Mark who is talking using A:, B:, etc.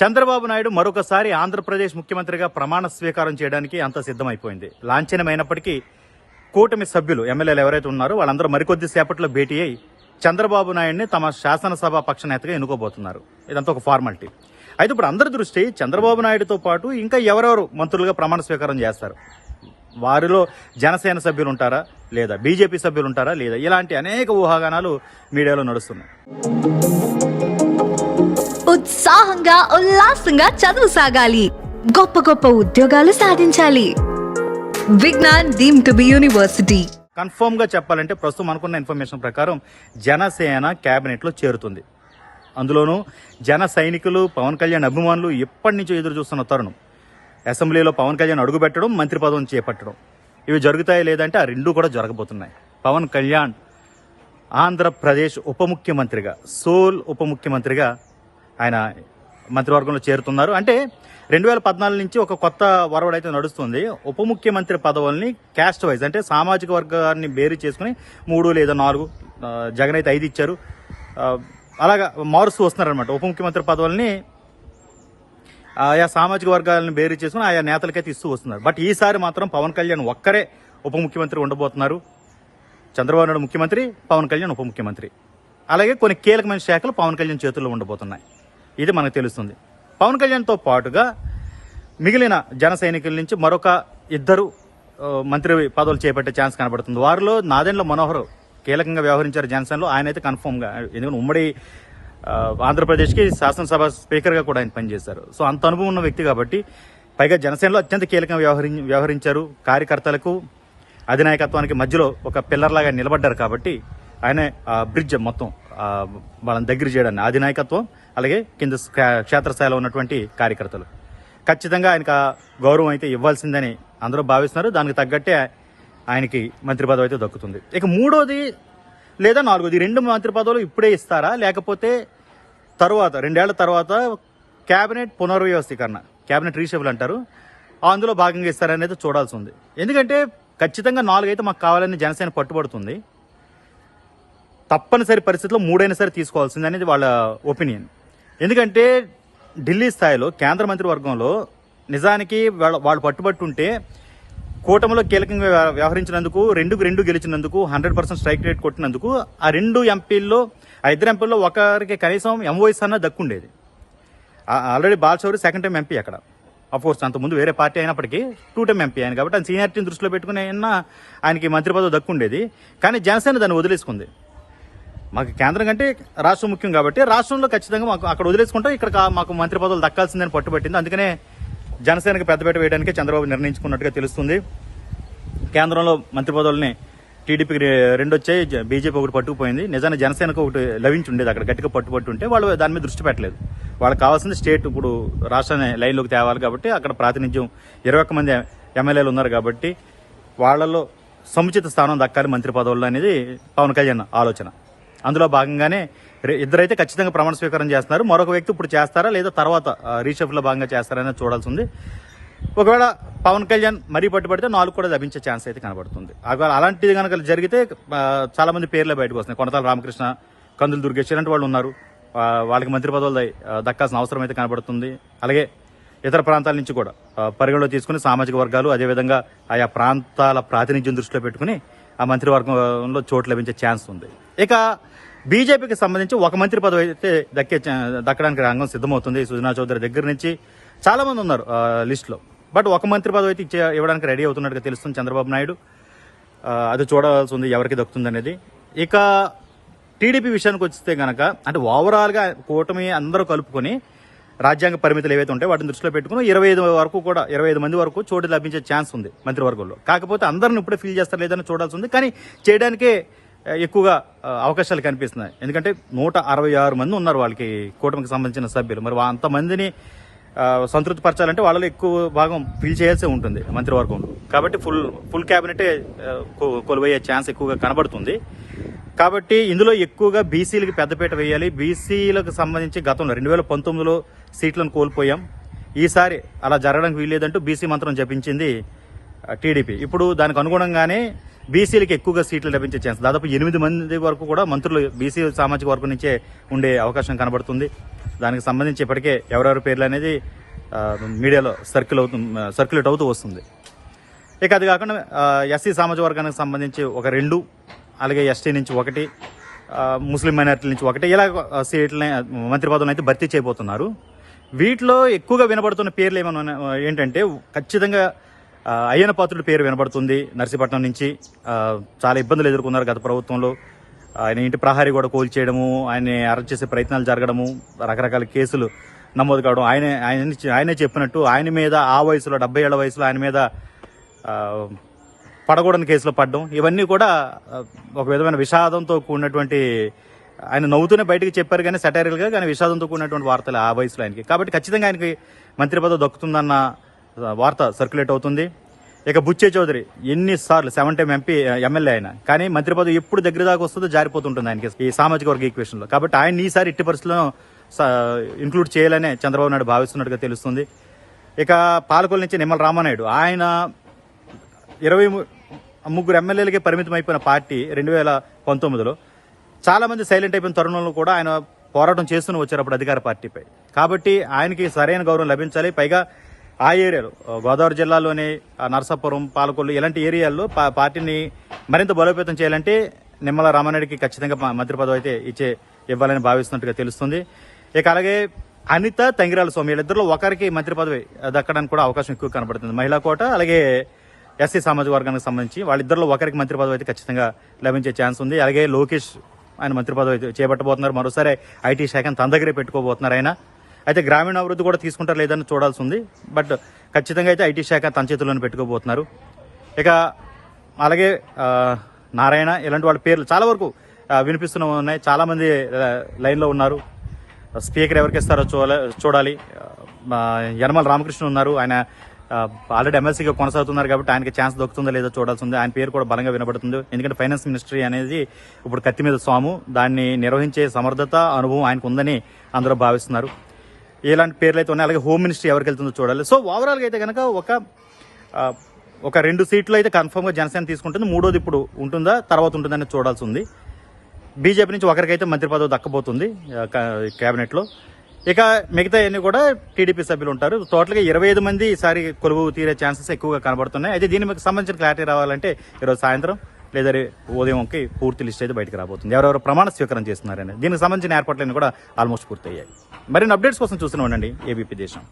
A: చంద్రబాబు నాయుడు మరొకసారి ఆంధ్రప్రదేశ్ ముఖ్యమంత్రిగా ప్రమాణ స్వీకారం చేయడానికి అంత సిద్ధమైపోయింది. లాంఛనమైనప్పటికీ కూటమి సభ్యులు ఎమ్మెల్యేలు ఎవరైతే ఉన్నారో వాళ్ళందరూ మరికొద్ది సేపట్లో భేటీ అయి చంద్రబాబు నాయుడిని తమ శాసనసభ పక్ష నేతగా ఎన్నుకోబోతున్నారు. ఇదంతా ఒక ఫార్మాలిటీ. అయితే ఇప్పుడు అందరి దృష్టి చంద్రబాబు నాయుడుతో పాటు ఇంకా ఎవరెవరు మంత్రులుగా ప్రమాణ స్వీకారం చేస్తారు? వారిలో జనసేన సభ్యులు ఉంటారా? లేదా బీజేపీ సభ్యులు ఉంటారా? లేదా ఇలాంటి అనేక ఊహాగానాలు మీడియాలో నడుస్తున్నాయి.
B: ఉత్సాహంగా ఉల్లాసంగా చదువు సాగాలి. గొప్ప గొప్ప ఉద్యోగాలు సాధించాలి. Vignan deemed to be university.
A: కన్ఫర్మ్గా చెప్పాలంటే ప్రస్తుతం అనుకున్న ఇన్ఫర్మేషన్ ప్రకారం జనసేన కేబినెట్లో చేరుతుంది. అందులోనూ జన సైనికులు పవన్ కళ్యాణ్ అభిమానులు ఎప్పటి నుంచో ఎదురు చూస్తున్న తరుణం. అసెంబ్లీలో పవన్ కళ్యాణ్ అడుగుపెట్టడం మంత్రి పదవిని చేపట్టడం. ఇవి జరుగుతాయి లేదంటే ఆ రెండూ కూడా జరగబోతున్నాయి. పవన్ కళ్యాణ్ ఆంధ్రప్రదేశ్ ఉప ముఖ్యమంత్రిగా సోల్ ఉప ముఖ్యమంత్రిగా ఆయన మంత్రివర్గంలో చేరుతున్నారు. అంటే రెండు వేల పద్నాలుగు నుంచి ఒక కొత్త వరవడు అయితే నడుస్తుంది. ఉప ముఖ్యమంత్రి పదవుల్ని క్యాస్ట్ వైజ్ అంటే సామాజిక వర్గాన్ని బేరీ చేసుకుని మూడు లేదా నాలుగు జగన్ అయితే ఐదు ఇచ్చారు. అలాగా మారుస్తూ వస్తున్నారనమాట ఉప ముఖ్యమంత్రి పదవుల్ని ఆయా సామాజిక వర్గాలను బేరీ చేసుకుని ఆయా నేతలకైతే ఇస్తూ వస్తున్నారు. బట్ ఈసారి మాత్రం పవన్ కళ్యాణ్ ఒక్కరే ఉప ముఖ్యమంత్రి ఉండబోతున్నారు. చంద్రబాబు నాయుడు ముఖ్యమంత్రి పవన్ కళ్యాణ్ ఉప ముఖ్యమంత్రి. అలాగే కొన్ని కీలకమైన శాఖలు పవన్ కళ్యాణ్ చేతుల్లో ఉండబోతున్నాయి. ఇది మనకు తెలుస్తుంది. పవన్ కళ్యాణ్తో పాటుగా మిగిలిన జన సైనికుల నుంచి మరొక ఇద్దరు మంత్రి పదవులు చేపట్టే ఛాన్స్ కనబడుతుంది. వారిలో నాదెండ్ల మనోహర్ కీలకంగా వ్యవహరించారు జనసేనలో. ఆయన అయితే కన్ఫర్మ్గా ఎందుకంటే ఉమ్మడి ఆంధ్రప్రదేశ్కి శాసనసభ స్పీకర్గా కూడా ఆయన పనిచేశారు. సో అంత అనుభవం ఉన్న వ్యక్తి కాబట్టి పైగా జనసేనలో అత్యంత కీలకంగా వ్యవహరి వ్యవహరించారు. కార్యకర్తలకు అధినాయకత్వానికి మధ్యలో ఒక పిల్లర్లాగా నిలబడ్డారు కాబట్టి ఆయన బ్రిడ్జ్ మొత్తం వాళ్ళని దగ్గర చేయడాన్ని అధినాయకత్వం అలాగే కింద క్షేత్రస్థాయిలో ఉన్నటువంటి కార్యకర్తలు. ఖచ్చితంగా ఆయనకు గౌరవం అయితే ఇవ్వాల్సిందని అందరూ భావిస్తున్నారు. దానికి తగ్గట్టే ఆయనకి మంత్రి పదవి అయితే దక్కుతుంది. ఇక మూడోది లేదా నాలుగోది రెండు మంత్రి పదవులు ఇప్పుడే ఇస్తారా? లేకపోతే తర్వాత రెండేళ్ళ తర్వాత కేబినెట్ పునర్వ్యవస్థీకరణ కేబినెట్ రీషఫుల్ అంటారు. అందులో భాగంగా ఇస్తారనేది చూడాల్సి ఉంది. ఎందుకంటే ఖచ్చితంగా నాలుగైతే మాకు కావాలని జనసేన పట్టుబడుతుంది. తప్పనిసరి పరిస్థితుల్లో మూడైనా సరే తీసుకోవాల్సింది అనేది వాళ్ళ ఒపీనియన్. ఎందుకంటే ఢిల్లీ స్థాయిలో కేంద్ర మంత్రివర్గంలో నిజానికి వాళ్ళ వాళ్ళు పట్టుబట్టుంటే కూటమిలో కీలకంగా వ్యవ- వ్యవహరించినందుకు రెండుకు రెండు గెలిచినందుకు హండ్రెడ్ పర్సెంట్ స్ట్రైక్ రేట్ కొట్టినందుకు ఆ రెండు ఎంపీల్లో ఆ ఇద్దరు ఎంపీల్లో ఒకరికి కనీసం ఎంఓఎస్ అన్న దక్కుండేది already Balashowry second time MP అక్కడ. అఫ్కోర్స్ అంతకుముందు వేరే పార్టీ అయినప్పటికీ టూ టైం ఎంపీ ఆయన కాబట్టి ఆయన సీనియారిటీని దృష్టిలో పెట్టుకుని అయినా ఆయనకి మంత్రి పదవి దక్కుండేది కానీ జనసేన దాన్ని వదిలేసుకుంది. మాకు కేంద్రం కంటే రాష్ట్రం ముఖ్యం కాబట్టి రాష్ట్రంలో ఖచ్చితంగా మాకు అక్కడ వదిలేసుకుంటే. ఇక్కడ మాకు మంత్రి పదవులు దక్కాల్సిందని పట్టుబట్టింది. అందుకనే జనసేనకి పెద్దపేట వేయడానికి చంద్రబాబు నిర్ణయించుకున్నట్టుగా తెలుస్తుంది. కేంద్రంలో మంత్రి పదవుల్ని టీడీపీకి రెండు వచ్చాయి బీజేపీ ఒకటి పట్టుకుపోయింది. నిజానికి జనసేనకు ఒకటి లభించి ఉండేది అక్కడ. గట్టిగా పట్టుబట్టి ఉంటే వాళ్ళు దాని మీద దృష్టి పెట్టలేదు. వాళ్ళకి కావాల్సింది స్టేట్ ఇప్పుడు రాష్ట్రాన్ని లైన్లోకి తేవాలి కాబట్టి అక్కడ ప్రాతినిధ్యం ఇరవై ఒక్క మంది ఎమ్మెల్యేలు ఉన్నారు కాబట్టి వాళ్ళలో సముచిత స్థానం దక్కాలి మంత్రి పదవుల్లో అనేది పవన్ కళ్యాణ్ ఆలోచన. అందులో భాగంగానే ఇద్దరైతే ఖచ్చితంగా ప్రమాణ స్వీకారం చేస్తున్నారు. మరొక వ్యక్తి ఇప్పుడు చేస్తారా లేదా తర్వాత రీషఫ్లో భాగంగా చేస్తారనే చూడాల్సి ఉంది ఒకవేళ పవన్ కళ్యాణ్ మరీ పట్టుబడితే నాలుగు కూడా లభించే ఛాన్స్ అయితే కనబడుతుంది. ఒకవేళ అలాంటిది కనుక జరిగితే చాలామంది పేర్లు పేర్లే బయటకు వస్తున్నాయి. కొనతాల రామకృష్ణ కందులు దుర్గేష్ ఇలాంటి వాళ్ళు ఉన్నారు. వాళ్ళకి మంత్రి పదవులు దక్కాల్సిన అవసరం అయితే కనబడుతుంది. అలాగే ఇతర ప్రాంతాల నుంచి కూడా పరిగణలో తీసుకుని సామాజిక వర్గాలు అదేవిధంగా ఆయా ప్రాంతాల ప్రాతినిధ్యం దృష్టిలో పెట్టుకుని ఆ మంత్రివర్గంలో చోటు లభించే ఛాన్స్ ఉంది. ఇక బీజేపీకి సంబంధించి ఒక మంత్రి పదవి అయితే దక్కే దక్కడానికి రంగం సిద్ధమవుతుంది. సుజనా చౌదరి దగ్గర నుంచి చాలామంది ఉన్నారు లిస్టులో బట్ ఒక మంత్రి పదవి అయితే ఇచ్చే ఇవ్వడానికి రెడీ అవుతున్నట్టుగా తెలుస్తుంది చంద్రబాబు నాయుడు. అది చూడాల్సి ఉంది ఎవరికి దక్కుతుంది అనేది. ఇక టీడీపీ విషయానికి వస్తే కనుక అంటే ఓవరాల్గా కూటమి అందరూ కలుపుకొని రాజ్యాంగ పరిమితులు ఏవైతే ఉంటాయో వాటిని దృష్టిలో పెట్టుకుని ఇరవై ఐదు వరకు కూడా ఇరవై ఐదు మంది వరకు చోటు లభించే ఛాన్స్ ఉంది మంత్రివర్గంలో. కాకపోతే అందరిని ఇప్పుడే ఫీల్ చేస్తారు లేదని చూడాల్సి ఉంది. కానీ చేయడానికే ఎక్కువగా అవకాశాలు కనిపిస్తున్నాయి. ఎందుకంటే నూట అరవై ఆరు మంది ఉన్నారు వాళ్ళకి కూటమికి సంబంధించిన సభ్యులు. మరి అంతమందిని సంతృప్తి పరచాలంటే వాళ్ళలో ఎక్కువ భాగం ఫిల్ చేయాల్సి ఉంటుంది మంత్రివర్గంలో. కాబట్టి ఫుల్ ఫుల్ క్యాబినెటే కొలువయ్యే ఛాన్స్ ఎక్కువగా కనబడుతుంది. కాబట్టి ఇందులో ఎక్కువగా బీసీలకు పెద్దపీట వేయాలి. బీసీలకు సంబంధించి గతంలో రెండు వేల పంతొమ్మిదిలో సీట్లను కోల్పోయాం. ఈసారి అలా జరగడానికి వీల్లేదంటూ బీసీ మంత్రం జపించింది టీడీపీ. ఇప్పుడు దానికి అనుగుణంగానే బీసీలకు ఎక్కువగా సీట్లు లభించే ఛాన్స్ దాదాపు ఎనిమిది మంది వరకు కూడా మంత్రులు బీసీ సామాజిక వర్గం నుంచే ఉండే అవకాశం కనబడుతుంది. దానికి సంబంధించి ఇప్పటికే ఎవరెవరి పేర్లు అనేది మీడియాలో సర్క్యుల్ అవుతు సర్క్యులేట్ అవుతూ వస్తుంది. ఇక అది కాకుండా ఎస్సీ సామాజిక వర్గానికి సంబంధించి ఒక రెండు అలాగే ఎస్టీ నుంచి ఒకటి ముస్లిం మైనారిటీల నుంచి ఒకటి ఇలా సీట్లని మంత్రి పదవులను అయితే భర్తీ చేయబోతున్నారు. వీటిలో ఎక్కువగా వినబడుతున్న పేర్లు ఏమైనా ఏంటంటే ఖచ్చితంగా అయ్యన పాత్రుడి పేరు వినబడుతుంది. నర్సీపట్నం నుంచి చాలా ఇబ్బందులు ఎదుర్కొన్నారు గత ప్రభుత్వంలో. ఆయన ఇంటి ప్రహారీ కూడా కూల్చేయడము ఆయన్ని అరెస్ట్ చేసే ప్రయత్నాలు జరగడము రకరకాల కేసులు నమోదు కావడం. ఆయన ఆయన ఆయనే చెప్పినట్టు ఆయన మీద ఆ వయసులో డెబ్బై ఏళ్ళ వయసులో ఆయన మీద పడకూడని కేసులో పడడం. ఇవన్నీ కూడా ఒక విధమైన విషాదంతో కూడినటువంటి ఆయన నవ్వుతూనే బయటకు చెప్పారు కానీ సెటైరల్గా కానీ విషాదంతో కూడినటువంటి వార్తలు ఆ వయసులో ఆయనకి. కాబట్టి ఖచ్చితంగా ఆయనకి మంత్రి పదవి దక్కుతుందన్న వార్త సర్క్యులేట్ అవుతుంది. ఇక బుచ్చే చౌదరి ఎన్నిసార్లు సెవెన్ టైం ఎంపీ ఎమ్మెల్యే ఆయన కానీ మంత్రి పదవి ఎప్పుడు దగ్గర దాకా వస్తుందో జారిపోతుంటుంది ఆయనకి. ఈ సామాజిక వర్గ ఈక్వేషన్లో కాబట్టి ఆయన ఈసారి ఇట్టి పరిస్థితుల్లో ఇంక్లూడ్ చేయాలనే చంద్రబాబు నాయుడు భావిస్తున్నట్టుగా తెలుస్తుంది. ఇక పాలకొల నుంచి నిమ్మల రామానాయుడు ఆయన ఇరవై ముగ్గురు ఎమ్మెల్యేలకే పరిమితం అయిపోయిన పార్టీ రెండు వేల పంతొమ్మిదిలో చాలామంది సైలెంట్ అయిపోయిన తరుణంలో కూడా ఆయన పోరాటం చేస్తూనే వచ్చారు అప్పుడు అధికార పార్టీపై. కాబట్టి ఆయనకి సరైన గౌరవం లభించాలి. పైగా ఆ ఏరియాలో గోదావరి జిల్లాలోని ఆ, నరసాపురం పాలకొల్లు ఇలాంటి ఏరియాల్లో పా- పార్టీని మరింత బలోపేతం చేయాలంటే నిమ్మల రామారెడ్డికి ఖచ్చితంగా మంత్రి పదవి అయితే ఇచ్చే ఇవ్వాలని భావిస్తున్నట్టుగా తెలుస్తుంది. ఇక అలాగే అనిత తంగిరాల స్వామి వీళ్ళిద్దరిలో ఒకరికి మంత్రి పదవి దక్కడానికి కూడా అవకాశం ఎక్కువ కనబడుతుంది. మహిళా కోట అలాగే ఎస్సీ సామాజిక వర్గానికి సంబంధించి వాళ్ళిద్దరిలో ఒకరికి మంత్రి పదవి అయితే ఖచ్చితంగా లభించే ఛాన్స్ ఉంది. అలాగే లోకేష్ ఆయన మంత్రి పదవి అయితే చేపట్టబోతున్నారు. మరోసారి ఐటీ శాఖను తన దగ్గరే పెట్టుకోబోతున్నారు ఆయన. అయితే గ్రామీణ అభివృద్ధి కూడా తీసుకుంటారు లేదని చూడాల్సి ఉంది. బట్ ఖచ్చితంగా అయితే ఐటీ శాఖ తన చేతుల్లోనే పెట్టుకోబోతున్నారు. ఇక అలాగే నారాయణ ఇలాంటి వాళ్ళ పేర్లు చాలా వరకు ఆ, వినిపిస్తూనే ఉన్నాయి. చాలామంది లైన్లో ఉన్నారు. స్పీకర్ ఎవరికి ఇస్తారో చూడాలి. చూడాలి యనమల రామకృష్ణ ఉన్నారు. ఆయన ఆల్రెడీ ఎమ్మెల్సీగా కొనసాగుతున్నారు కాబట్టి ఆయనకి ఛాన్స్ దొరుకుతుందో లేదో చూడాల్సి ఉంది. ఆయన పేరు కూడా బలంగా వినబడుతుంది. ఎందుకంటే ఫైనాన్స్ మినిస్ట్రీ అనేది ఇప్పుడు కత్తి మీద స్వాము దాన్ని నిర్వహించే సమర్థత అనుభవం ఆయనకు ఉందని అందరూ భావిస్తున్నారు. ఎలాంటి పేర్లు అయితే ఉన్నాయి అలాగే హోమ్ మినిస్ట్రీ ఎవరికి వెళ్తుందో చూడాలి. సో ఓవరాల్గా అయితే కనుక ఒక ఒక రెండు సీట్లు అయితే కన్ఫర్మ్గా జనసేన తీసుకుంటుంది. మూడోది ఇప్పుడు ఉంటుందా తర్వాత ఉంటుందని చూడాల్సి ఉంది. బీజేపీ నుంచి ఒకరికైతే మంత్రి పదవి దక్కబోతుంది క్యాబినెట్లో. ఇక మిగతా అన్ని కూడా టీడీపీ సభ్యులు ఉంటారు. టోటల్గా ఇరవై ఐదు మంది ఈసారి కొలువు తీరే ఛాన్సెస్ ఎక్కువగా కనబడుతున్నాయి. అయితే దీనికి సంబంధించిన క్లారిటీ రావాలంటే ఈరోజు సాయంత్రం లేదా ఉదయంకి పూర్తి లిస్ట్ అయితే బయటకు రాబోతుంది. ఎవరెవరు ప్రమాణ స్వీకారం చేస్తున్నారని దీనికి సంబంధించిన ఏర్పాట్లన్నీ కూడా ఆల్మోస్ట్ పూర్తయ్యాయి. మరిన్ని అప్డేట్స్ కోసం చూస్తూనే ఉండండి. ఏబీపీ దేశం.